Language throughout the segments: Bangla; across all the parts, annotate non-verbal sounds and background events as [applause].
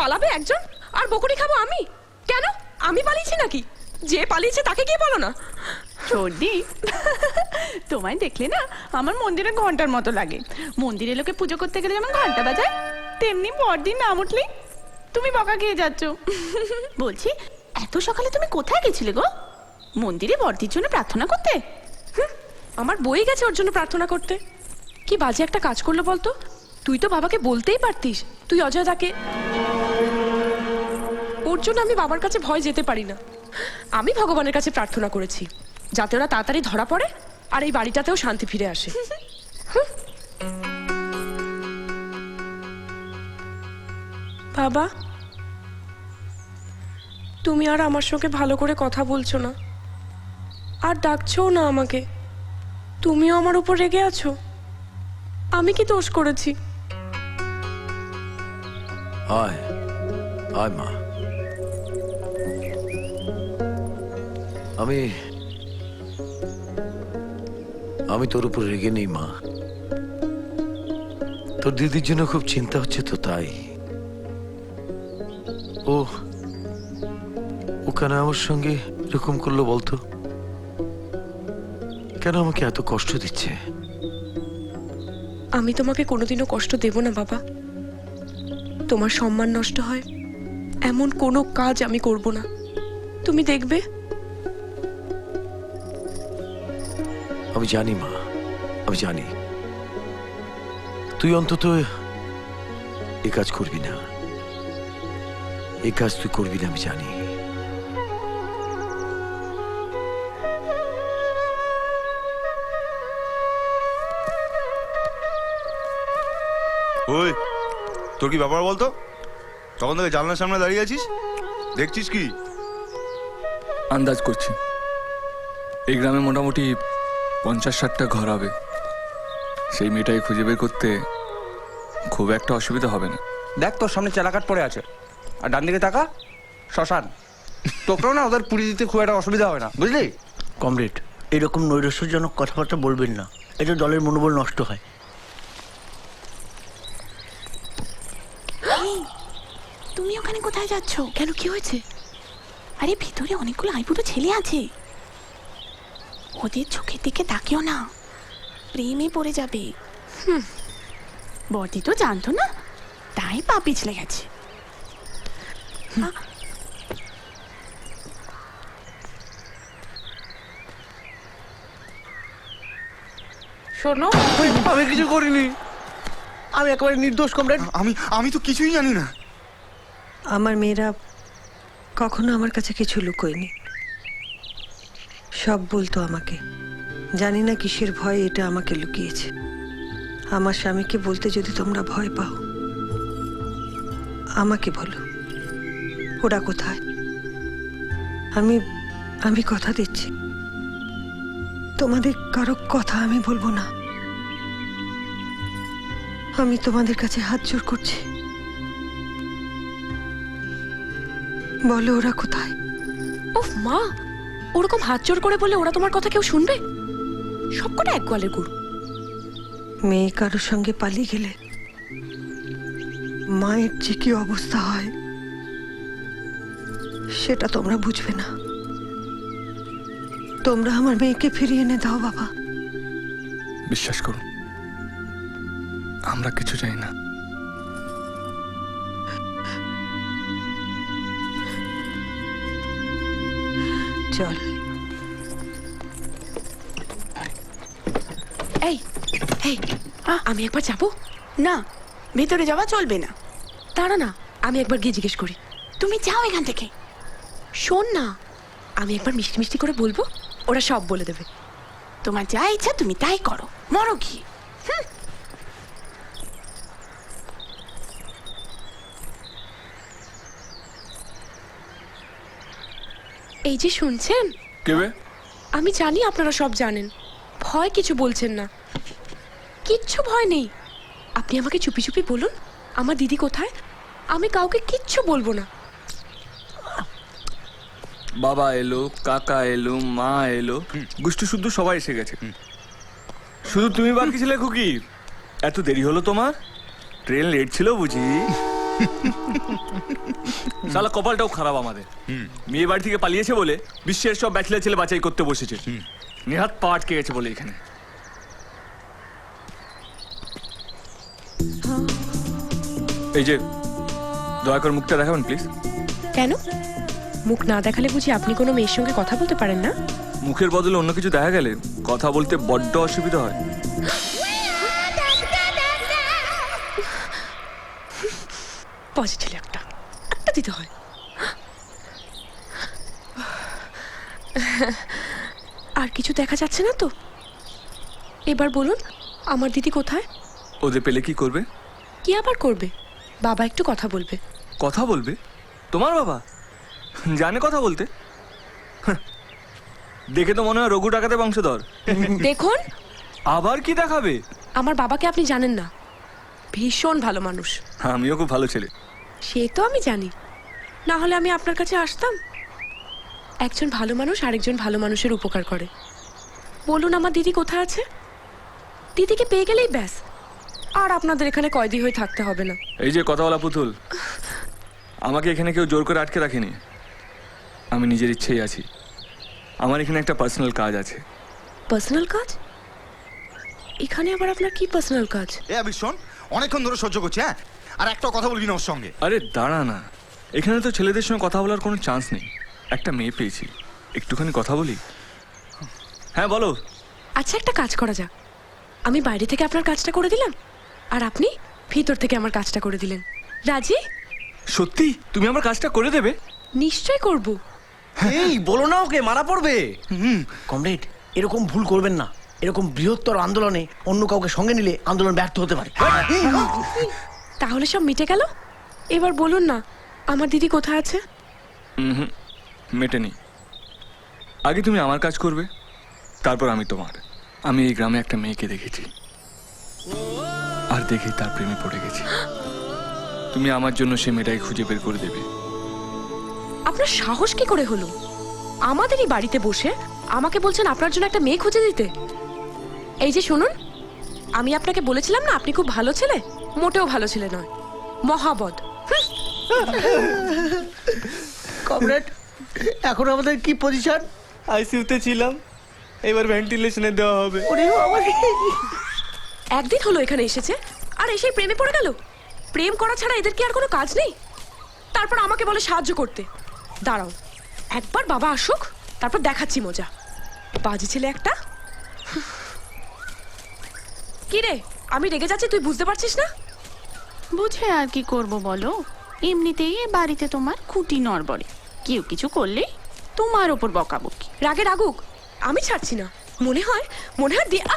পালাবে একজন? আর বকুনি খাব আমি? কেন? আমি পালিয়েছি নাকি? যে পালিয়েছে তাকে গিয়ে বলো না। সর্দি তোমায় দেখলে না আমার মন্দিরে ঘণ্টার মতো লাগে। মন্দিরে লোকে পুজো করতে গেলে যেমন ঘণ্টা বাজায় তেমনি পরদিন না উঠলেই তুমি বকা খেয়ে যাচ্ছ। বলছি এত সকালে তুমি কোথায় গেছিলে গো? মন্দিরে বর্দির জন্য প্রার্থনা করতে? আমার বই গেছে ওর জন্য প্রার্থনা করতে। কি বাজে একটা কাজ করল বলতো? তুই তো বাবাকে বলতেই পারতিস। তুই অজয় তাকে ওর জন্য আমি বাবার কাছে ভয় যেতে পারি না। আমি ভগবানের কাছে প্রার্থনা করেছি, যাতে ওরা তাড়াতাড়ি ধরা পড়ে আর এই বাড়িটাতেও শান্তি ফিরে আসে। বাবা, তুমি আর আমার সঙ্গে ভালো করে কথা বলছো না। আর ডাকছোও না আমাকে। তুমিও আমার উপর রেগে আছো। আমি কি দোষ করেছি? আয় আয় মা। আমি আমি তোর উপর রেগে নেই, মা। তোর দিদির জন্য খুব চিন্তা হচ্ছে তো, তাই। ও ও কেন আমার সঙ্গে এরকম করল বলতো। কেন আমাকে এত কষ্ট দিচ্ছে? আমি তোমাকে কোনোদিনও কষ্ট দেব না, বাবা। তোমার সম্মান নষ্ট হয়, এমন কোনো কাজ আমি করব না। তুমি দেখবে আমি জানি মা। আমি জানি। তুই অন্তত এ কাজ করবি না। এই কাজ তুই করবি না আমি জানি। ওই তোর কি ব্যাপার বলতো? তখন থেকে জানলার সামনে দাঁড়িয়ে আছিস? দেখছিস কি? আন্দাজ করছি। এই গ্রামে মোটামুটি পঞ্চাশ ষাটটা ঘর হবে। সেই মেয়েটাই খুঁজে বের করতে খুব একটা অসুবিধা হবে না। দেখ তোর সামনে চালাকাট পড়ে আছে। আর ডান দিকে তাকা শ্মশান। তোকেও না ওদের পুরি দিতে খুব একটা অসুবিধা হবে না বুঝলি? কমরেড এরকম নৈরাশ্যজনক কথাবার্তা বলবেন না। এটা দলের মনোবল নষ্ট হয়। তুমি ওখানে কোথায় যাচ্ছ? কেন কি হয়েছে? আরে ভিতরে অনেকগুলো আইবুড়ো ছেলে আছে। ওদের চোখের দিকে তাকিও না। প্রেমে পড়ে যাবে। হুম বর্দি তো জানতো না তাই পা পিছলে গেছে। শোনো আমি কিছু করিনি। আমি একেবারে নির্দোষ কমরেড। আমি আমি তো কিছুই জানি না। আমার মেয়েরা কখনো আমার কাছে কিছু লুকোয়নি। সব বলতো আমাকে। জানি না কিসের ভয় এটা আমাকে লুকিয়েছে। আমার স্বামীকে বলতে যদি তোমরা ভয় পাও, আমাকে বলো, ওরা কোথায়? আমি আমি কথা দিচ্ছি। তোমাদের কারও কথা আমি বলব না। আমি তোমাদের কাছে হাত জোর করছি। বলো ওরা কোথায়? উফ, মা! ওরকম হাত জোর করে বলে ওরা তোমার কথা কেউ শুনবে? সবকটা এক গোয়ালের গরু। মেয়ে কারোর সঙ্গে পালিয়ে গেলে মায়ের যে কি অবস্থা হয় সেটা তোমরা বুঝবে না। তোমরা আমার মেয়েকে ফিরিয়ে এনে দাও বাবা। বিশ্বাস করুন আমরা কিছু চাই না। চল। এই এই আমি একবার যাব? না ভেতরে যাওয়া চলবে না। দাঁড়া না আমি একবার গিয়ে জিজ্ঞেস করি। তুমি যাও এখান থেকে। শোন না আমি একবার মিষ্টি মিষ্টি করে বলব ওরা সব বলে দেবে। তোমার যা ইচ্ছা তুমি তাই করো। মরো কি এই যে শুনছেন? কেবে? আমি জানি আপনারা সব জানেন। ভয় কিছু বলছেন না। কিচ্ছু ভয় নেই। আপনি আমাকে চুপি চুপি বলুন আমার দিদি কোথায়? আমি কাউকে কিচ্ছু বলব না। বাবা এলো কাকা এলো মা এলো। গোষ্ঠী শুদ্ধ সবাই এসে গেছে। শুধু তুমি বাকি ছিলে খুকি? এত দেরি হলো তোমার? ট্রেন লেট ছিল বুঝি। [laughs] সালা কপালটাও খারাপ আমাদের। মেয়ে বাড়ি থেকে পালিয়েছে বলে বিশ্বের সব ব্যাচেলার ছেলে বাছাই করতে বসেছে। নেহাত পা আটকে গেছে বলে এখানে। এই যে দয়া করে মুখটা দেখাবেন প্লিজ কেন? মুখ না দেখালে বুঝি আপনি কোনো মেয়ের সঙ্গে কথা বলতে পারেন না? মুখের বদলে অন্য কিছু দেখা গেলে কথা বলতে বড্ড অসুবিধা হয়। পজিটিভ একটা। একটা দিতে হয়। আর কিছু দেখা যাচ্ছে না তো? এবার বলুন আমার দিদি কোথায়? ওদের পেলে কি করবে? কি আবার করবে? বাবা একটু কথা বলবে। কথা বলবে? তোমার বাবা? জানে কথা বলতে? দেখে তো মনে হয় রঘু ডাকাতে বংশধর। দেখুন। আবার কি দেখাবে? আমার বাবাকে আপনি জানেন না। ভীষণ ভালো মানুষ। আমিও খুব ভালো ছেলে। সে তো আমি জানি। না হলে আমি আপনার কাছে আসতাম? একজন ভালো মানুষ আরেকজন ভালো মানুষের উপকার করে। বলুন আমার দিদি কোথায় আছে? দিদিকে পেয়ে গেলেই ব্যাস। আর আপনাদের এখানে কয়দি হয়ে থাকতে হবে না। এই যে কথা বলা পুতুল আমাকে এখানে কেউ জোর করে আটকে রাখেনি। আমি নিজের ইচ্ছেই আছি। আমার এখানে একটা পার্সোনাল কাজ আছে। পার্সোনাল কাজ? এখানে আবার আপনার কি পার্সোনাল কাজ? এ শোন অনেকক্ষণ ধরে সহ্য করছি হ্যাঁ? আর একটা কথা বলবি না ওর সঙ্গে। আরে দাঁড়া না। এখানে তো ছেলেদের সঙ্গে কথা বলার কোনো চান্স নেই। একটা মেয়ে পেয়েছি। একটুখানি কথা বলি? হ্যাঁ বলো। আচ্ছা একটা কাজ করা যাক। আমি বাইরে থেকে আপনার কাজটা করে দিলাম আর আপনি ভিতর থেকে আমার কাজটা করে দিলেন। রাজি? সত্যি? তুমি আমার কাজটা করে দেবে? নিশ্চয় করব। এই বলো না ওকে মারা পড়বে। হুম। কমরেড এরকম ভুল করবেন না। এরকম বৃহত্তর আন্দোলনে অন্য কাউকে সঙ্গে নিলে আন্দোলন ব্যর্থ হতে পারে। তাহলে সব মিটে গেল? এবার বলুন না আমার দিদি কোথায় আছে? হুম মেটেনি। আগে তুমি আমার কাজ করবে তারপর আমি তোমার। আমি এই গ্রামে একটা মেয়েকে দেখেছি। আর দেখেই তার প্রেমে পড়ে গেছি। তুমি আমার জন্য সে মেয়েটাকে খুঁজে বের করে দেবে। আপনার সাহস কি করে হলো? আমাদেরই বাড়িতে বসে আমাকে বলছেন আপনার জন্য একটা মেয়ে খুঁজে দিতে। এই যে শুনুন আমি আপনাকে বলেছিলাম না আপনি খুব ভালো ছেলে? মোটেও ভালো ছেলে নয় মহাবদ কমরেড এখন আমাদের কি পজিশন আইসিউতে ছিলাম এবার ভেন্টিলেশনে দেওয়া হবে। ওরে একদিন হলো এখানে এসেছে আর এসেই প্রেমে পড়ে গেল। প্রেম করা ছাড়া এদের কি আর কোনো কাজ নেই? তারপর আমাকে বলে সাহায্য করতে। দাঁড়াও একবার বাবা আসুক তারপর দেখাচ্ছি মজা। বাজে ছেলে একটা কি রে আমি রেগে যাচ্ছি তুই বুঝতে পারছিস না বুঝে আর কি করব বলো এমনিতেই এ বাড়িতে তোমার খুঁটি নড়বড়ে কেউ কিছু করলে তোমার ওপর বকাবকি রাগে রাগুক আমি ছাড়ছি না মনে হয় মনে হয় দিয়ে- আ!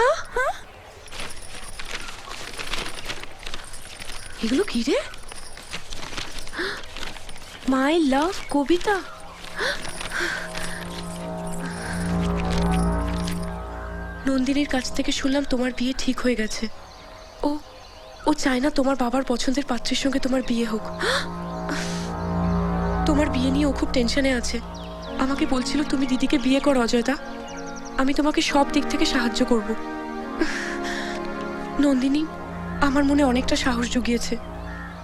আ! আ! এগুলো কি রে [gasps] মাই লাভ কবিতা নন্দিনীর কাছ থেকে শুনলাম তোমার বিয়ে ঠিক হয়ে গেছে। ও ও চায় না তোমার বাবার পছন্দের পাত্রের সঙ্গে তোমার বিয়ে হোক। তোমার বিয়ে নিয়ে ও খুব টেনশনে আছে। আমাকে বলছিল তুমি দিদিকে বিয়ে করো, অজয়দা। আমি তোমাকে সব দিক থেকে সাহায্য করব। নন্দিনী, আমার মনে অনেকটা সাহস জুগিয়েছে।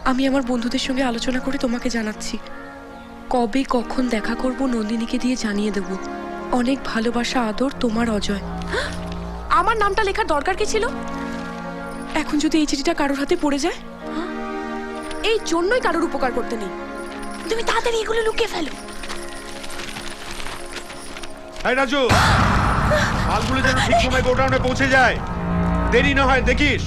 আমি আমার বন্ধুদের সঙ্গে আলোচনা করে তোমাকে জানাচ্ছি। কবে কখন দেখা করব নন্দিনীকে দিয়ে জানিয়ে দেব। অনেক ভালোবাসা, আদর তোমার, অজয়। আমার নামটা লেখার দরকার কি ছিল? এখন যদি এই চিঠিটা কারোর হাতে পড়ে যায়? এই জন্যই কারোর উপকার করতে নেই। তুমি তাড়াতাড়ি এগুলো লুকিয়ে ফেলো। এই রাজু মালগুলো যেন ঠিক সময় গোডাউনে পৌঁছে যায়। দেরি না হয় দেখিস।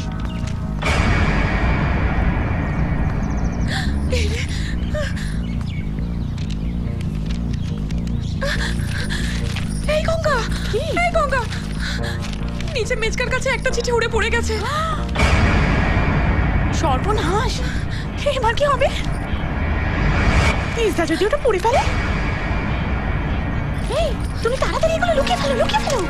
নিচে মেজকার কাছে একটা চিঠি উড়ে পড়ে গেছে। সর্বনাশ! এবার কি হবে? যদি ওটা পড়ে ফেলে? এই তুমি তাড়াতাড়ি এগুলো লুকিয়ে ফেলো লুকিয়ে ফেলো।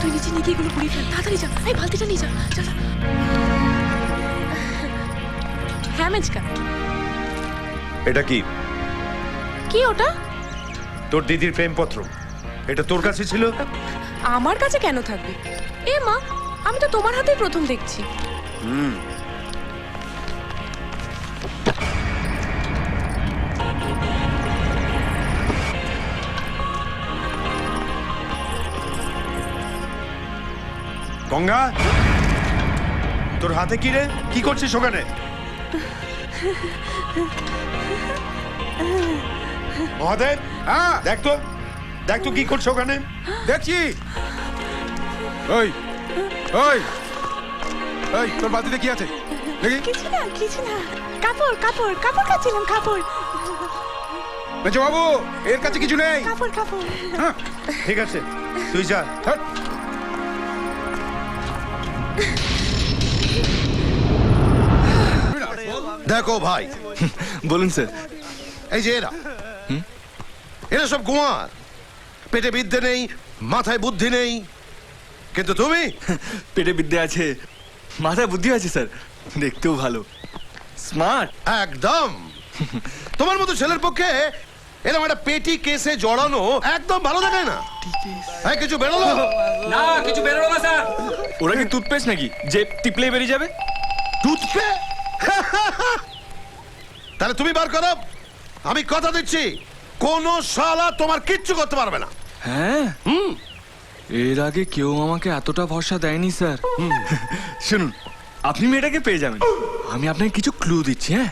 তুই নিচে নিয়ে এগুলো পুড়িয়ে ফেল তাড়াতাড়ি যা। এই বালতিটা নিয়ে যা যা যা। হ্যাঁ মেজকা এটা কি? কি ওটা? তোর দিদির প্রেমপত্র। এটা তোর কাছে ছিল? আমার কাছে কেন থাকবে? এ মা আমি তো তোমার হাতেই প্রথম দেখছি। হুম। গঙ্গা তোর হাতে কি রে? কি করছিস ওখানে? [laughs] মহাদেব হ্যাঁ। দেখ তো দেখ তো কি করছ ওখানে। দেখছি। ওই ওই ওই তোর বালতিতে কি আছে? দেখি। কিছু না কিছু না। কাপড় কাপড় কাপড় কাচ্ছিলাম কাপড়। বেঁচে বাবু এর কাছে কিছু নেই। কাপড় কাপড়। হ্যাঁ, ঠিক আছে তুই যা। হ্যাট। দেখো ভাই বলুন স্যার। এই যে এরা। এরা সব গোয়ার। পেটে বিদ্যে নেই মাথায় বুদ্ধি নেই। কিন্তু তুমি? [laughs] পেটে বিদ্যে আছে মাথায় বুদ্ধি আছে স্যার। দেখতেও ভালো। স্মার্ট। একদম। [laughs] তোমার মতো ছেলের পক্ষে এরকম একটা পেটি কেসে জড়ানো একদম ভালো দেখায় না। হ্যাঁ কিছু বেরোলো? না কিছু বেরোলো না স্যার। ওরা কি টুথপেস্ট নাকি? যে টিপলে বেরিয়ে যাবে? টুথপে [laughs] তাহলে তুমি বার করো। আমি কথা দিচ্ছি। কোন শালা তোমার কিচ্ছু করতে পারবে না। হ্যাঁ? হুম। এর আগে কেউ আমাকে এতটা ভরসা দেয়নি স্যার। শুনুন আপনি মেয়েটাকে পেয়ে যাবেন। আমি আপনাকে কিছু ক্লু দিচ্ছি হ্যাঁ?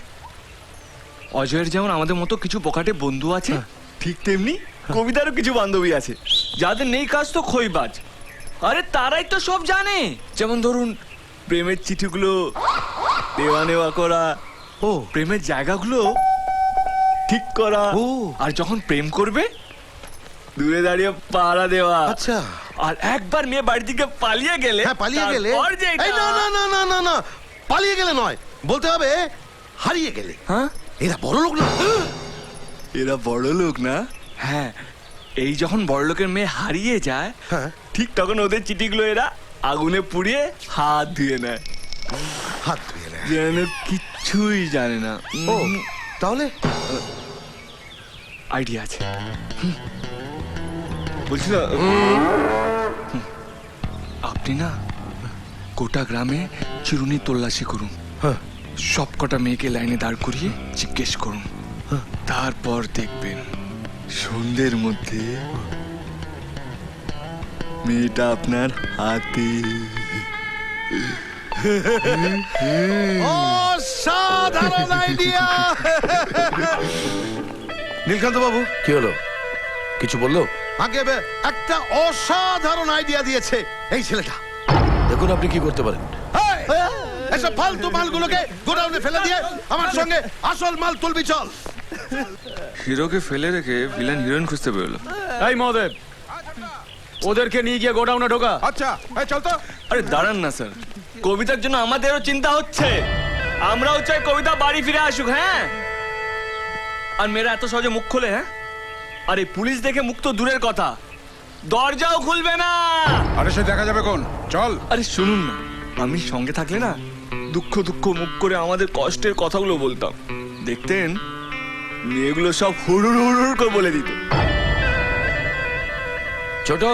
অজয়ের যেমন আমাদের মতো কিছু পকেটে বন্ধু আছে ঠিক তেমনি কবিতারও কিছু বান্ধবী আছে যাদের নেই কাজ তো খইবাজ আরে তারাই তো সব জানে। যেমন ধরুন প্রেমের চিঠিগুলো দেওয়া নেওয়া করা ও। প্রেমের জায়গাগুলো ঠিক করা। ও। আর যখন প্রেম করবে দূরে দাঁড়িয়ে পাড়া দেওয়া। আচ্ছা। আর একবার মেয়ে বাড়ি থেকে পালিয়ে গেলে হ্যাঁ পালিয়ে গেলে। তারপর যেটা- এই না না না না না না। পালিয়ে গেলে নয় বলতে হবে হারিয়ে গেলে। হ্যাঁ? এরা বড় লোক না। এরা বড় লোক না? হ্যাঁ। এই যখন বড় লোকের মেয়ে হারিয়ে যায় হ্যাঁ। ঠিক তখন ওদের চিঠিগুলো এরা আগুনে পুড়িয়ে হাত ধুয়ে নেয়। হাত ধুয়ে নেয়। যেন কিচ্ছুই জানে না। ও তাহলে? আইডিয়া আছে হুম। বলছিল হুম। আপনি না গোটা গ্রামে চিরুনি তল্লাশি করুন হ্যাঁ। সব কটা মেয়েকে লাইনে দাঁড় করিয়ে জিজ্ঞেস করুন তারপর দেখবেন সন্ধ্যের মধ্যে মেয়েটা আপনার হাতে অসাধারণ আইডিয়া নীলকান্ত বাবু কি হলো? কিছু বলল? আগে বে- একটা অসাধারণ আইডিয়া দিয়েছে এই ছেলেটা। দেখুন আপনি কি করতে পারেন। এই, এসব ফালতু মালগুলোকে গোডাউনে ফেলে দিয়ে আমার সঙ্গে আসল মাল তুলবি চল। হিরোকে ফেলে রেখে ভিলেন হিরোইন খুঁজতে বেরোলো। এই মহাদেব ওদেরকে নিয়ে গিয়ে গোডাউনে ঢোকা। আচ্ছা এই চল তো। আরে দাঁড়ান না স্যার। কবিতার জন্য আমাদেরও চিন্তা হচ্ছে। আমরাও চাই কবিতা বাড়ি ফিরে আসুক হ্যাঁ? আর মেয়েরা এত সহজে মুখ খোলে হ্যাঁ? আরে পুলিশ দেখে মুখ তো দূরের কথা। দরজাও খুলবে না! আরে সে দেখা যাবে কোন? চল। আরে শুনুন না। আমি সঙ্গে থাকলে না দুঃখ দুঃখ মুখ করে আমাদের কষ্টের কথাগুলো বলতাম। দেখতেন মেয়েগুলো সব হুড়ুর হুড়ুর করে বলে দিত। ছোট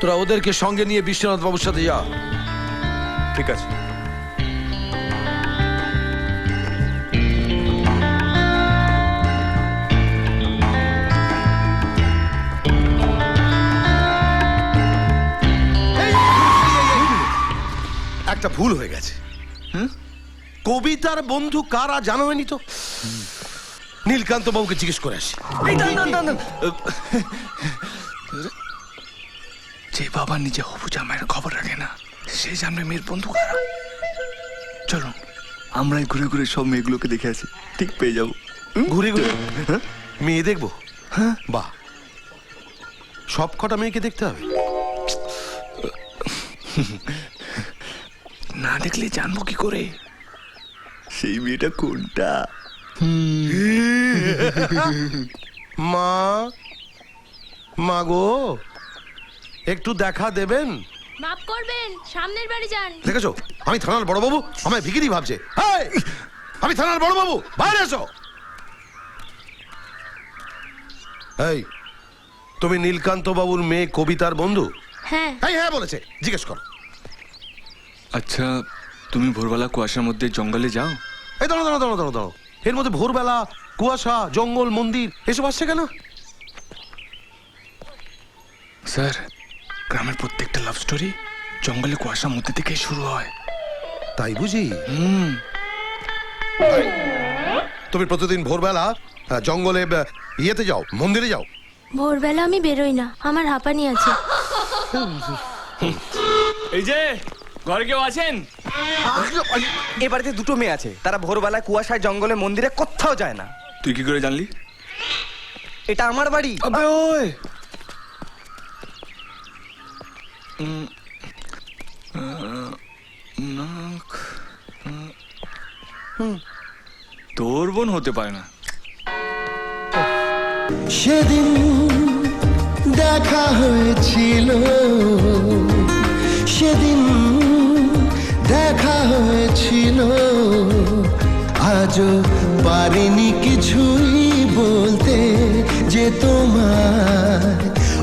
তোরা ওদেরকে সঙ্গে নিয়ে বিশ্বনাথ বাবুর সাথে যা। ঠিক আছে। একটা ভুল হয়ে গেছে। কবিতার বন্ধু কারা জানো হয়নি তো? নীলকান্ত বাবুকে জিজ্ঞেস করে আসি। যে বাবা নিজে হবু জামাইয়ের খবর রাখে না সে জানবে মেয়ের বন্ধু কারা? চলুন আমরাই ঘুরে ঘুরে সব মেয়েগুলোকে দেখে আসি। ঠিক পেয়ে যাব। ঘুরে ঘুরে? মেয়ে দেখব? হ্যাঁ। বাহ। সব কটা মেয়েকে দেখতে হবে। [laughs] না দেখলে জানব কি করে? সেই মেয়েটা কোনটা? মা মা গো একটু দেখা দেবেন? মাফ করবেন সামনের বাড়ি যান। দেখেছ? আমি থানার বড় বাবু আমায় ভিকিরি ভাবছে। এই, আমি থানার বড় বাবু বাইরে এসো! এই তুমি নীলকান্ত বাবুর মেয়ে কবিতার বন্ধু? হ্যাঁ। হ্যাঁ হ্যাঁ বলেছে। জিজ্ঞেস করো। আচ্ছা তুমি ভোরবেলা কুয়াশার মধ্যে জঙ্গলে যাও। এই দাঁড়ো দাঁড়ো দাঁড়ো দাঁড়ো দাঁড়ো এর মধ্যে ভোরবেলা কুয়াশা জঙ্গল মন্দির এসব আসছে কেন? স্যার গ্রামের প্রত্যেকটা লাভ স্টোরি জঙ্গলে কুয়াশার মধ্যে থেকে শুরু হয়। তাই বুঝি? হুম। তাই? তুমি প্রতিদিন ভোরবেলা আহ, জঙ্গলে আহ, ইয়েতে যাও মন্দিরে যাও। ভোরবেলা আমি বেরোই না আমার হাঁপানি আছে। এই যে ঘরে কেউ আছেন? এ বাড়িতে দুটো মেয়ে আছে। তারা ভোরবেলায় কুয়াশায় জঙ্গলে মন্দিরে কোথাও যায় না। তুই কি করে জানলি? এটা আমার বাড়ি। আবে ওই! তোর বোন হতে পারে না। সেদিন দেখা হয়েছিল। সেদিন দেখা হয়েছিল। আজও পারিনি কিছুই বলতে যে তোমার